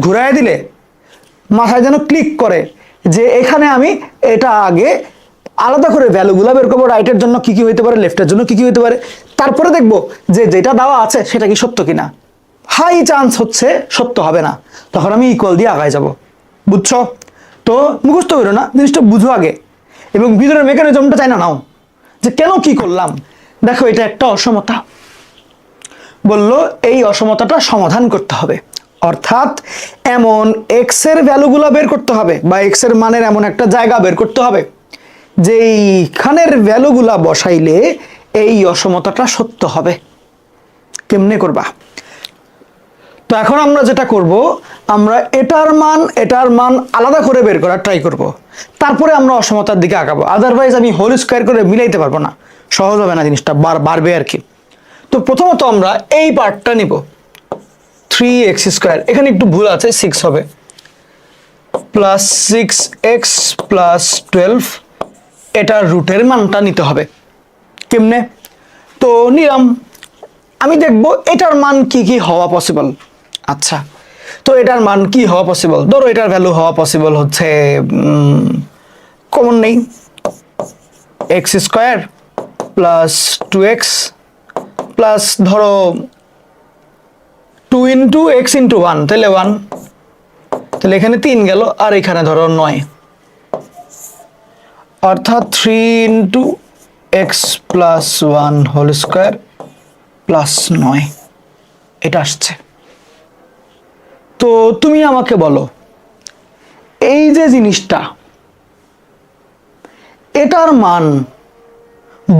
ঘুরাই দিলে মাথায় যেন ক্লিক করে যে এখানে আমি এটা আগে আলাদা করে ভ্যালুগুলো বের করব রাইটের জন্য কি কি হইতে পারে লেফটের জন্য কি কি হইতে পারে। তারপরে দেখব যে যেটা দেওয়া আছে সেটা কি সত্য কিনা। হাই চান্স হচ্ছে সত্য হবে না। তখন আমি ইকুয়াল দিয়ে আগায় যাব। বুঝছ? তো মুখস্থ করো না, জিনিসটা বুঝো আগে। এবং ভিতরের মেকানিজমটা চাই না নাও। যে কেন কি করলাম? দেখো এটা একটা অসমতা। বলল, এই অসমতাটা সমাধান করতে হবে। অর্থাৎ এমন এক্সের ভ্যালুগুলো বের করতে হবে বা এক্সের মানের এমন একটা জায়গা বের করতে হবে। যে এইখানের ভ্যালুগুলা বসাইলে এই অসমতাটা সত্য হবে। কেমনে করবা? তো এখন আমরা যেটা করব, আমরা এটার মান এটার মান আলাদা করে বের করার ট্রাই করব। তারপরে আমরা অসমতার দিকে আগাবো। আদারওয়াইজ আমি হোল স্কোয়ার করে মিলাইতে পারব না। সহজ হবে না জিনিসটা, বার, বাড়বে আর কি। তো প্রথমত আমরা এই পার্টটা নিব। থ্রি এক্স স্কোয়ার এখানে একটু ভুল আছে সিক্স হবে। Plus six x plus twelve এটার রুটের মানটা নিতে হবে। কেমনে? তো নিলাম। আমি দেখব এটার মান কি কি হওয়া পসিবল আচ্ছা তো এটার মান কি হওয়া পসিবল ধরো এটার ভ্যালু হওয়া পসিবল হচ্ছে কমন নেই। X square plus two x plus ধরো two into x into one, তাহলে ওয়ান। তাহলে এখানে তিন গেল, আর এখানে ধরো নয়। অর্থাৎ three into x plus one whole square plus নয়। এটা আসছে। তো তুমি আমাকে বলো, এই যে জিনিসটা, এটার মান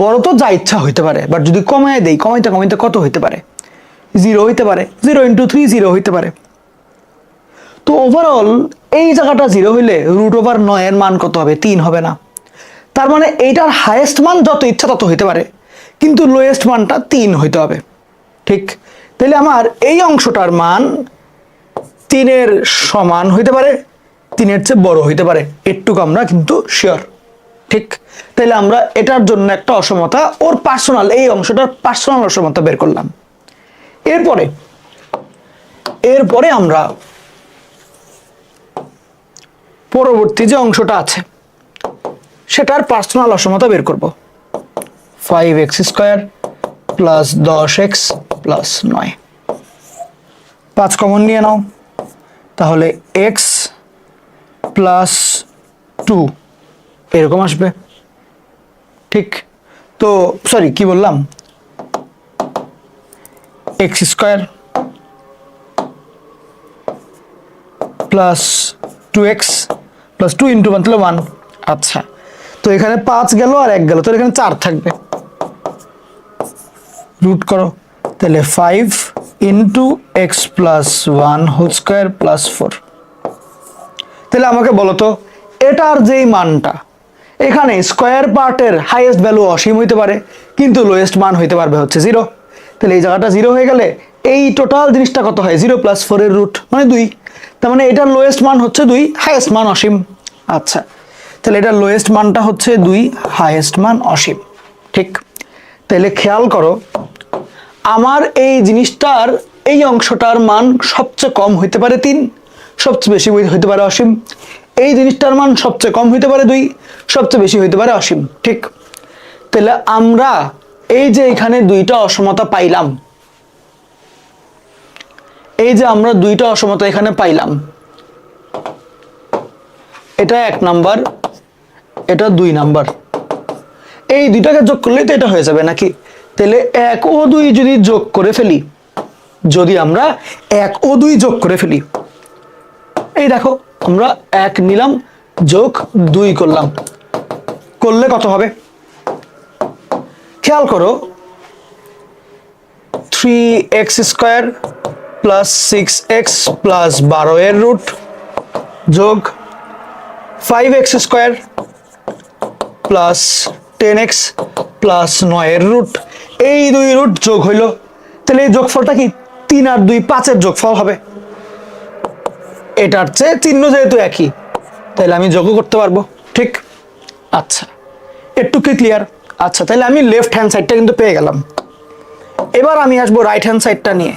বড় তো যা ইচ্ছা হইতে পারে বাট যদি কমায় দেই, কমাইতে কমাইতে কত হইতে পারে? জিরো হইতে পারে জিরো ইন্টু থ্রি জিরো হইতে পারে। তো ওভারঅল এই জায়গাটা জিরো হইলে রুট ওভার নয়ের মান কত হবে? তিন হবে না। তার মানে এইটার হায়েস্ট মান যত ইচ্ছা তত হইতে পারে, কিন্তু লোয়েস্ট মানটা তিন হইতে হবে। ঠিক? তাহলে আমার এই অংশটার মান তিনের সমান হইতে পারে, তিনের চেয়ে বড় হইতে পারে। একটুকু আমরা কিন্তু শিওর ঠিক? তাহলে আমরা এটার জন্য একটা অসমতা, ওর পার্সোনাল এই অংশটার পার্সোনাল অসমতা বের করলাম। এরপরে এরপরে আমরা পরবর্তী যে অংশটা আছে, সেটার পার্সোনাল অসমতা বের করব। ফাইভ এক্স স্কোয়ার প্লাস দশ এক্স প্লাস নয়। পাঁচ কমন নিয়ে নাও। তাহলে এক্স প্লাস টু এরকম আসবে। ঠিক? তো সরি কি বললাম? X square plus two x plus two into one, তাহলে ওয়ান। আচ্ছা তো এখানে পাঁচ গেল আর এক গেল, তাহলে এখানে চার থাকবে। রুট করো, তাহলে five into x plus one whole square plus four. তাহলে আমাকে বলো তো, এটার যেই মানটা, এখানে স্কোয়ার পার্টের হাইয়েস্ট ভ্যালু অসীম হইতে পারে, কিন্তু লোয়েস্ট মান হইতে পারবে হচ্ছে জিরো তাহলে এই জায়গাটা জিরো হয়ে গেলে এই টোটাল জিনিসটা কত হয়? জিরো প্লাস ফোরের রুট মানে দুই। তার মানে এটার লোয়েস্ট মান হচ্ছে দুই হাইয়েস্ট মান অসীম। আচ্ছা তাহলে এটার লোয়েস্ট মানটা হচ্ছে দুই হাইয়েস্ট মান অসীম। ঠিক? তাহলে খেয়াল করো, আমার এই জিনিসটার, এই অংশটার মান সবচেয়ে কম হইতে পারে তিন, সবচেয়ে বেশি হইতে পারে অসীম। এই জিনিসটার মান সবচেয়ে কম হইতে পারে দুই, সবচেয়ে বেশি হইতে পারে অসীম। ঠিক? তাহলে আমরা এই যে এখানে দুইটা অসমতা পাইলাম। এই যে আমরা দুইটা অসমতা এখানে পাইলাম। এটা এক নাম্বার, এটা দুই নাম্বার। এই দুইটাকে যোগ করলেই তো এটা হয়ে যাবে নাকি? তাহলে এক ও দুই যদি যোগ করে ফেলি, যদি আমরা এক ও দুই যোগ করে ফেলি, এই দেখো আমরা এক নিলাম, যোগ দুই করলাম। করলে কত হবে? খেয়াল করো three x square plus six x plus বারো এর রুট যোগ five x square plus ten x plus নয়ের রুট এই দুই রুট যোগ হইল, তাহলে এই যোগফলটা কি? তিন আর দুই পাঁচের যোগফল হবে। এটার চেয়ে চিহ্ন যেহেতু একই, তাহলে আমি যোগও করতে পারব, ঠিক? আচ্ছা একটু কি ক্লিয়ার আচ্ছা তাহলে আমি লেফট হ্যান্ড সাইডটা কিন্তু পেয়ে গেলাম। এবার আমি আসব রাইট হ্যান্ড সাইডটা নিয়ে।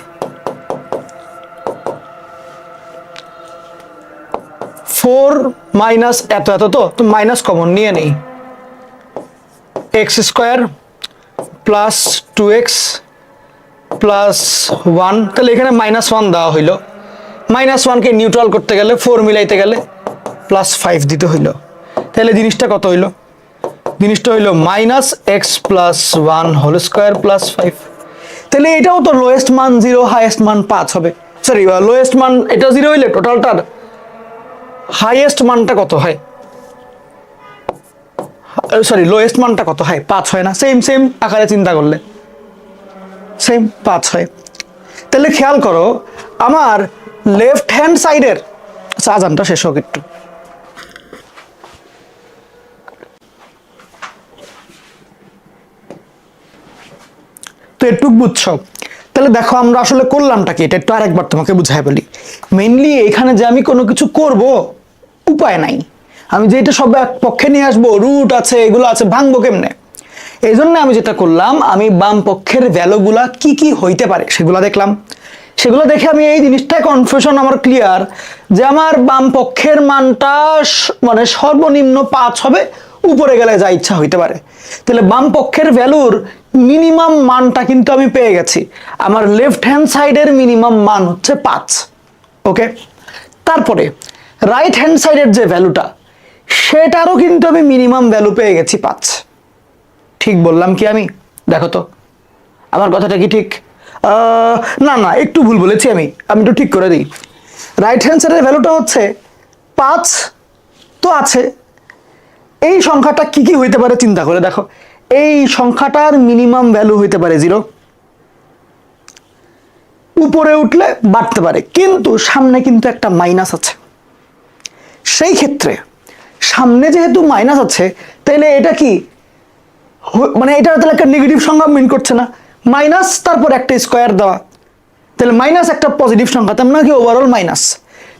ফোর মাইনাস এত এত তো? তো মাইনাস কমন নিয়ে নেই। X square plus two x plus one তাহলে এখানে মাইনাস ওয়ান দেওয়া হইল। মাইনাস ওয়ানকে নিউট্রাল করতে গেলে ফোর মিলাইতে গেলে প্লাস ফাইভ দিতে হইল। তাহলে জিনিসটা কত হইল? জিনিসটা হইল minus x plus one whole square plus five. তাহলে এটাও তো লোয়েস্ট মান জিরো হাইয়েস্ট মান পাঁচ হবে। সরি লোয়েস্ট মান, এটা জিরো হইলে টোটালটার হাইয়েস্ট মানটা কত হয়? সরি লোয়েস্ট মানটা কত হয়? পাঁচ হয় না। সেম সেম আকারে চিন্তা করলে। সেম পাঁচ হয়। তাহলে খেয়াল করো, আমার লেফট হ্যান্ড সাইডের আজানটা শেষ হোক একটু। তো একটু বুঝছ? তাহলে দেখো আমরা আসলে করলামটা কি? এটা একটু আরেকবার তোমাকে বুঝাই বলি। মেইনলি এখানে যে আমি কোনো কিছু করব, উপায় নাই। আমি যে এটা সব এক পক্ষে নিয়ে আসব রুট আছে, এগুলো আছে, ভাঙবো কেমনে? এই জন্য আমি যেটা করলাম, আমি বাম পক্ষের ভ্যালুগুলা কি কি হইতে পারে সেগুলো দেখলাম। সেগুলো দেখে আমি এই জিনিসটাই কনফিউশন আমার ক্লিয়ার যে আমার বাম পক্ষের মানটা মানে সর্বনিম্ন পাঁচ হবে উপরে গেলে যা ইচ্ছা হইতে পারে। তাহলে বাম পক্ষের ভ্যালুর মিনিমাম মানটা কিন্তু আমি পেয়ে গেছি। আমার লেফট হ্যান্ড সাইডের মিনিমাম মান হচ্ছে পাঁচ। ওকে? তারপরে রাইট হ্যান্ড সাইডের যে ভ্যালুটা, সেটারও কিন্তু আমি মিনিমাম ভ্যালু পেয়ে গেছি পাঁচ। ঠিক বললাম কি আমি? দেখো তো। আমার কথাটা কি ঠিক? না না, একটু ভুল বলেছি আমি। আমি একটু ঠিক করে দিই। রাইট হ্যান্ড সাইডের ভ্যালুটা হচ্ছে পাঁচ, তো আছে। এই সংখ্যাটা কি কি হইতে পারে চিন্তা করে দেখো। এই সংখ্যাটার মিনিমাম ভ্যালু হইতে পারে জিরো। উপরে উঠলে বাড়তে পারে, কিন্তু সামনে কিন্তু একটা মাইনাস আছে। সেই ক্ষেত্রে সামনে যেহেতু মাইনাস আছে তাহলে এটা কি? মানে এটা তাহলে একটা নেগেটিভ সংখ্যা মিন করছে না। মাইনাস তারপর একটা স্কোয়ার দেওয়া। তাহলে মাইনাস একটা পজিটিভ সংখ্যা, তার মানে কি ওভারঅল মাইনাস?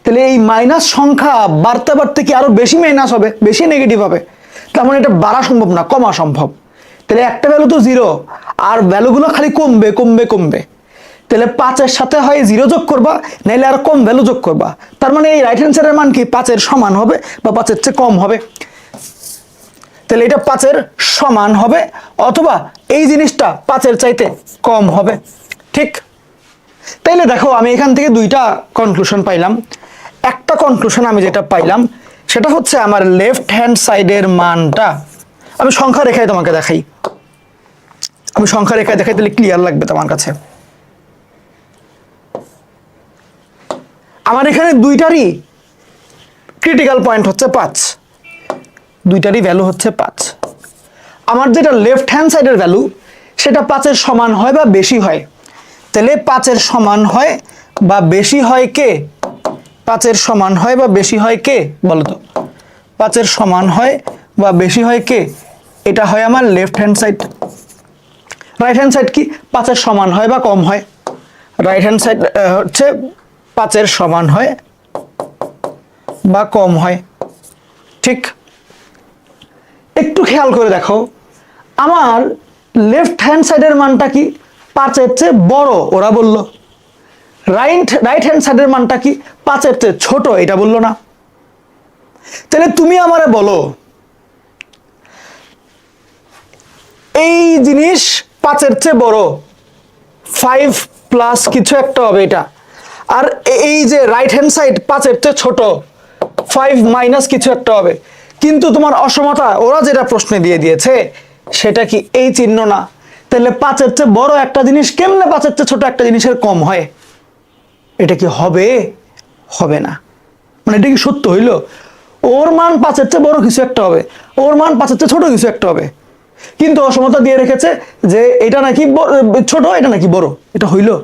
তাহলে এই মাইনাস সংখ্যা বাড়তে বাড়তে কি আরও বেশি মাইনাস হবে? বেশি নেগেটিভ হবে? তার মানে এটা বাড়া সম্ভব না, কমা সম্ভব। তাহলে একটা ভ্যালু তো জিরো আর ভ্যালুগুলো খালি কমবে কমবে কমবে। তাহলে পাঁচের সাথে হয় জিরো যোগ করবা, নাইলে আর কম ভ্যালু যোগ করবা। তার মানে এই রাইট হ্যান্ড সাইডের মান কি পাঁচের সমান হবে বা পাঁচের চেয়ে কম হবে? তাহলে এটা পাঁচের সমান হবে, অথবা এই জিনিসটা পাঁচের চাইতে কম হবে। ঠিক? তাইলে দেখো, আমি এখান থেকে দুইটা কনক্লুশন পাইলাম। একটা কনক্লুশন আমি যেটা পাইলাম, সেটা হচ্ছে আমার লেফট হ্যান্ড সাইডের মানটা, আমি সংখ্যা রেখায় তোমাকে দেখাই। আমি সংখ্যা রেখায় দেখাই তাহলে ক্লিয়ার লাগবে তোমার কাছে। আমার এখানে দুইটারই ক্রিটিক্যাল পয়েন্ট হচ্ছে পাঁচ। দুইটারই ভ্যালু হচ্ছে পাঁচ। আমার যেটা লেফট হ্যান্ড সাইডের ভ্যালু সেটা পাঁচের সমান হয় বা বেশি হয়? তাহলে পাঁচের সমান হয় বা বেশি হয় কে? পাঁচের সমান হয় বা বেশি হয় কে? বলতো পাঁচের সমান হয় বা বেশি হয় কে? এটা হয় আমার left hand side right hand side কি? পাঁচের সমান হয় বা কম হয়। রাইট হ্যান্ড সাইড হচ্ছে পাঁচের সমান হয় বা কম হয়। ঠিক? একটু খেয়াল করে দেখো। আমার লেফট হ্যান্ড সাইডের মানটা কি? পাঁচের চেয়ে বড়, ওরা বলল। রাইট রাইট হ্যান্ড সাইডের মানটা কি? পাঁচের চেয়ে ছোট, এটা বলল না। তাহলে তুমি আমারে বলো, এই জিনিস পাঁচের চেয়ে বড় ফাইভ প্লাস কিছু একটা হবে এটা। আর এই যে রাইট হ্যান্ড সাইড পাঁচের চেয়ে ছোট ফাইভ মাইনাস কিছু একটা হবে। কিন্তু তোমার অসমতা, ওরা যেটা প্রশ্নে দিয়ে দিয়েছে, সেটা কি এই চিহ্ন না? তাহলে পাঁচের চেয়ে বড় একটা জিনিস কেমনে পাঁচের চেয়ে ছোট একটা জিনিসের কম হয়? এটা কি হবে? হবে না। মানে এটা কি সত্য হইল? ওর মান পাঁচের চেয়ে বড় কিছু একটা হবে। ওর মান পাঁচের চেয়ে ছোট কিছু একটা হবে। কিন্তু অসমতা দিয়ে রেখেছে যে এটা নাকি ছোট, এটা নাকি বড়। এটা হইল।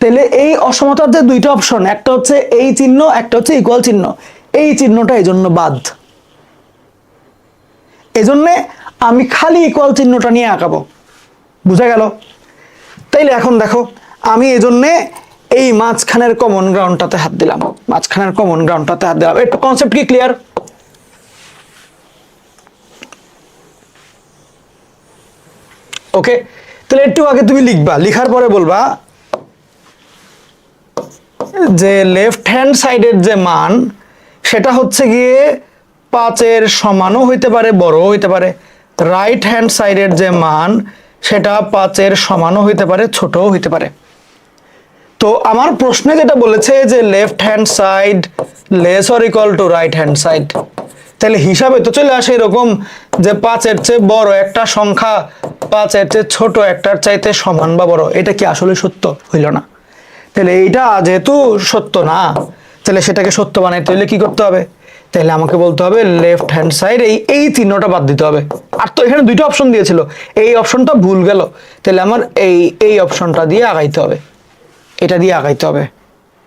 তাহলে এই অসমতার যে দুইটা অপশন একটা হচ্ছে এই চিহ্ন, একটা হচ্ছে ইকুয়াল চিহ্ন। এই চিহ্নটা এই জন্য বাদ। এজন্যে আমি খালি ইকুয়াল চিহ্নটা নিয়ে আঁকাবো। বুঝা গেল? তাইলে এখন দেখো, আমি এজন্যে এই মাঝখানের কমন গ্রাউন্ডটাতে হাত দিলাম। মাঝখানের কমন গ্রাউন্ডটাতে হাত দিলাম। একটু কনসেপ্ট কি ক্লিয়ার ওকে তাহলে একটু আগে তুমি লিখবা, লিখার পরে বলবা যে লেফট হ্যান্ড সাইডের যে মান, সেটা হচ্ছে গিয়ে পাঁচের সমানও হইতে পারে, বড়ও হইতে পারে। রাইট হ্যান্ড সাইডের যে মান, সেটা পাঁচের সমানও হইতে পারে, ছোটও হইতে পারে। তো আমার প্রশ্নে যেটা বলেছে যে left hand side less or equal to right hand side তাহলে হিসাবে তো চলে আসে এরকম যে পাঁচের চেয়ে বড় একটা সংখ্যা, পাঁচের চেয়ে ছোট একটার চাইতে সমান বা বড়, এটা কি আসলে সত্য? হইল না। তাহলে এইটা যেহেতু সত্য না, তাহলে সেটাকে সত্য বানাইতে হলে কি করতে হবে? তাহলে আমাকে বলতে হবে লেফট হ্যান্ড সাইড এই এই চিহ্নটা বাদ দিতে হবে। আর তো এখানে দুইটা অপশন দিয়েছিল, এই অপশনটা ভুল গেল, তাহলে আমার এই এই অপশনটা দিয়ে আগাইতে হবে। এটা দিয়ে আগাইতে হবে।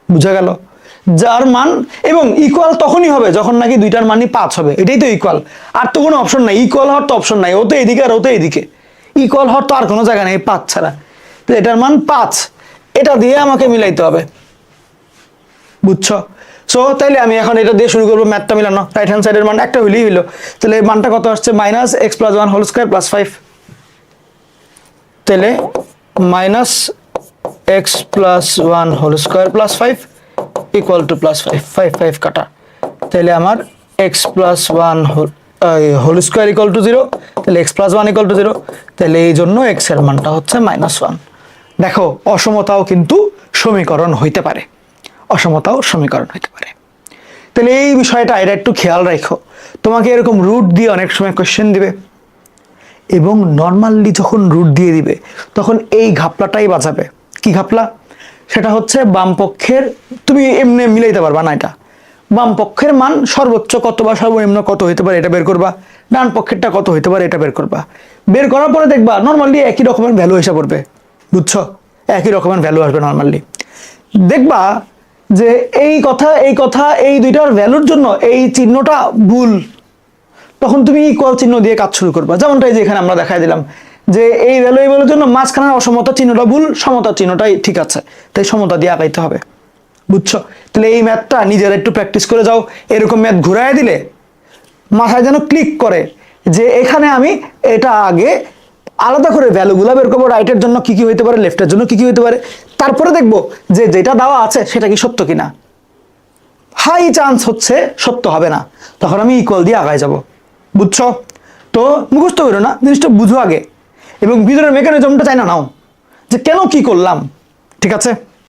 বুঝা গেল? যার মান এবং ইকুয়াল তখনই হবে যখন নাকি দুইটার মানই পাঁচ হবে। এটাই তো ইকুয়াল আর তো কোনো অপশন নাই। ইকুয়াল হওয়ার তো অপশন নাই। ও তো এদিকে আর ও তো এদিকে। ইকুয়াল হওয়ার তো আর কোনো জায়গা নেই পাঁচ ছাড়া। তো এটার মান পাঁচ। এটা দিয়ে আমাকে মিলাইতে হবে। বুঝছ? সো তাইলে আমি এখন এটা দিয়ে শুরু করব ম্যাথটা মিলানো। রাইট হ্যান্ড সাইডের মান একটা হইলেই হইল। তাহলে মানটা কত আসছে? Minus x plus one whole square plus five তাহলে minus x plus one whole square plus five equal to plus five five five কাটা। তাহলে আমার x plus one whole square equal to zero তাহলে x plus one equal to zero তাহলে এই জন্য এক্সের মানটা হচ্ছে মাইনাস ওয়ান দেখো, অসমতাও কিন্তু সমীকরণ হইতে পারে। অসমতাও সমীকরণ হইতে পারে। তাহলে এই বিষয়টা এটা একটু খেয়াল রাখো। তোমাকে এরকম রুট দিয়ে অনেক সময় কোশ্চেন দিবে। এবং নর্মালি যখন রুট দিয়ে দিবে, তখন এই ঘাপলাটাই বাঁচাবে কি ঘাপলা? সেটা হচ্ছে বাম পক্ষের তুমি এমনি মিলাইতে পারবা না এটা। বাম পক্ষের মান সর্বোচ্চ কত বা সর্বনিম্ন কত হইতে পারে এটা বের করবা। ডান পক্ষেরটা কত হইতে পারে এটা বের করবা। বের করার পরে দেখবা নর্মালি একই রকমের ভ্যালু এসে পড়বে বুঝছ? একই রকমের ভ্যালু আসবে নর্মালি দেখবা যে এই কথা এই কথা, এই দুইটার ভ্যালুর জন্য এই চিহ্নটা ভুল। তখন তুমি ইকুয়াল চিহ্ন দিয়ে কাজ শুরু করবা। যেমনটাই যে এখানে আমরা দেখাই দিলাম। যে এই ভ্যালু এই ভ্যালুর জন্য মাঝখানের অসমতা চিহ্নটা ভুল, সমতা চিহ্নটাই ঠিক আছে। তাই সমতা দিয়ে আগাইতে হবে। বুঝছ? তাহলে এই ম্যাথটা নিজেরা একটু প্র্যাকটিস করে যাও। এরকম ম্যাথ ঘুরাই দিলে মাথায় যেন ক্লিক করে যে এখানে আমি এটা আগে আলাদা করে ভ্যালুগুলো বের করব রাইটের জন্য কি কি হইতে পারে লেফটের জন্য কি কি হইতে পারে। তারপরে দেখব যে যেটা দেওয়া আছে সেটা কি সত্য কিনা। হাই চান্স হচ্ছে সত্য হবে না। তখন আমি ইকুয়াল দিয়ে আগায় যাব। বুঝছ? তো মুখস্থ করো না। জিনিসটা বুঝো আগে। এবং ভিতরের মেকানিজমটা চাই না নাও। যে কেন কি করলাম? ঠিক আছে?